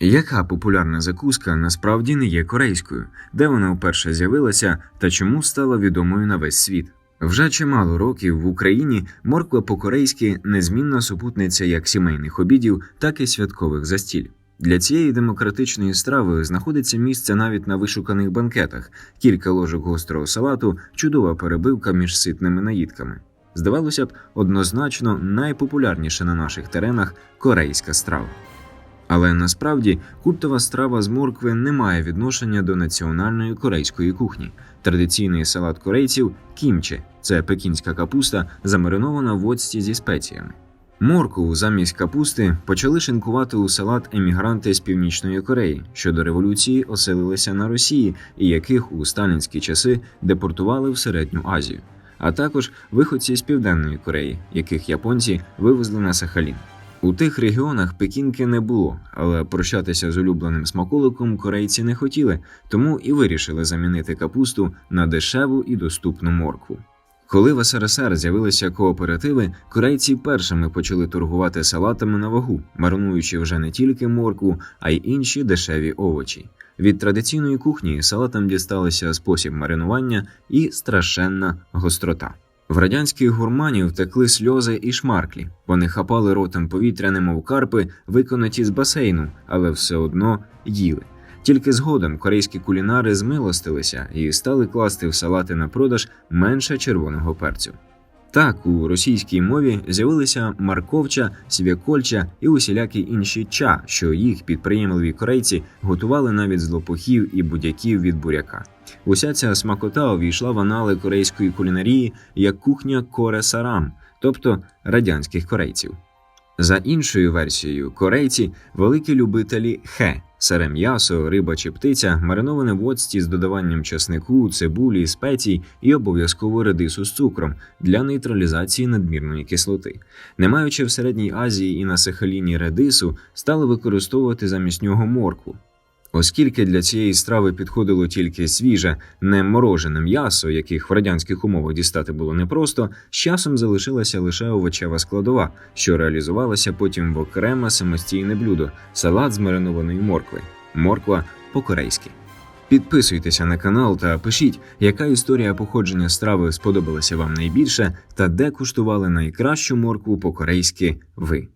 Яка популярна закуска насправді не є корейською, де вона вперше з'явилася та чому стала відомою на весь світ? Вже чимало років в Україні морква по-корейськи незмінна супутниця як сімейних обідів, так і святкових застіль. Для цієї демократичної страви знаходиться місце навіть на вишуканих банкетах, кілька ложок гострого салату, чудова перебивка між ситними наїдками. Здавалося б, однозначно найпопулярніша на наших теренах корейська страва. Але насправді культова страва з моркви не має відношення до національної корейської кухні. Традиційний салат корейців кімче це пекінська капуста, замаринована в оцті зі спеціями. Моркву замість капусти почали шинкувати у салат емігранти з північної Кореї, що до революції оселилися на Росії і яких у сталінські часи депортували в середню Азію, а також виходці з південної Кореї, яких японці вивезли на Сахалін. У тих регіонах пекінки не було, але прощатися з улюбленим смаколиком корейці не хотіли, тому і вирішили замінити капусту на дешеву і доступну моркву. Коли в СРСР з'явилися кооперативи, корейці першими почали торгувати салатами на вагу, маринуючи вже не тільки моркву, а й інші дешеві овочі. Від традиційної кухні салатам дісталися спосіб маринування і страшенна гострота. В радянських гурманів текли сльози і шмарклі. Вони хапали ротом повітря, немов карпи, виконаті з басейну, але все одно їли. Тільки згодом корейські кулінари змилостилися і стали класти в салати на продаж менше червоного перцю. Так, у російській мові з'явилися марковча, свякольча і усілякі інші ча, що їх підприємливі корейці готували навіть з лопухів і будяків від буряка. Уся ця смакота увійшла в анали корейської кулінарії як кухня коре сарам, тобто радянських корейців. За іншою версією, корейці великі любителі хе сире м'ясо, риба чи птиця, мариноване в оцті з додаванням часнику, цибулі, спецій і обов'язково редису з цукром для нейтралізації надмірної кислоти. Не маючи в середній Азії і на Сахаліні редису, стали використовувати замість нього моркву. Оскільки для цієї страви підходило тільки свіже, не морожене м'ясо, яких в радянських умовах дістати було непросто, з часом залишилася лише овочева складова, що реалізувалася потім в окреме самостійне блюдо салат з маринованої моркви. Морква по-корейськи. Підписуйтеся на канал та пишіть, яка історія походження страви сподобалася вам найбільше, та де куштували найкращу моркву по-корейськи ви.